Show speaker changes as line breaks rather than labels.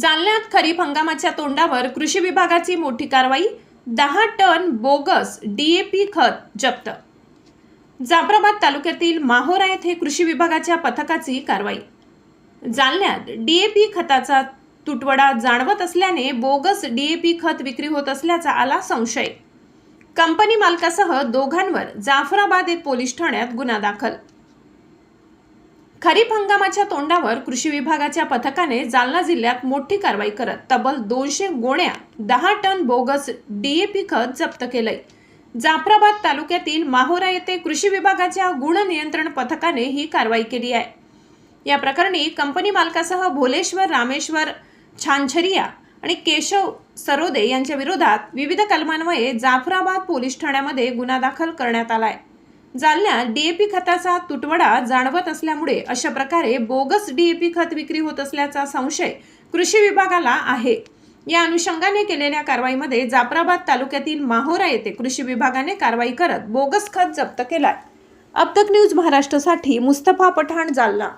जालन्यात खरीप हंगामाच्या तोंडावर कृषी विभागाची मोठी कारवाई दहा टन बोगस डीएपी खत जप्त. जाफराबाद तालुक्यातील माहोरा येथे कृषी विभागाच्या पथकाची कारवाई. जालन्यात डीएपी खताचा तुटवडा जाणवत असल्याने बोगस डीएपी खत विक्री होत असल्याचा आला संशय. कंपनी मालकासह दोघांवर जाफराबाद पोलीस ठाण्यात गुन्हा दाखल. खरीप हंगामाच्या तोंडावर कृषी विभागाच्या पथकाने जालना जिल्ह्यात मोठी कारवाई करत तब्बल दोनशे गोण्या दहा टन बोगस डीएपी खत जप्त केलंय. जाफराबाद तालुक्यातील माहोरा येथे कृषी विभागाच्या गुण नियंत्रण पथकाने ही कारवाई केली आहे. या प्रकरणी कंपनी मालकासह भोलेश्वर रामेश्वर छानछरिया आणि केशव सरोदे यांच्या विरोधात विविध कलमान्वये जाफराबाद पोलीस ठाण्यामध्ये गुन्हा दाखल करण्यात आला आहे जालन्यात डीएपी खताचा तुटवडा जाणवत असल्यामुळे अशा प्रकारे बोगस डीएपी खत विक्री होत असल्याचा संशय कृषी विभागाला आहे. या अनुषंगाने केलेल्या कारवाईमध्ये जाफराबाद तालुक्यातील माहोरा येथे कृषी विभागाने कारवाई करत बोगस खत जप्त केलाय. अब तक न्यूज महाराष्ट्रासाठी मुस्तफा पठाण जालना.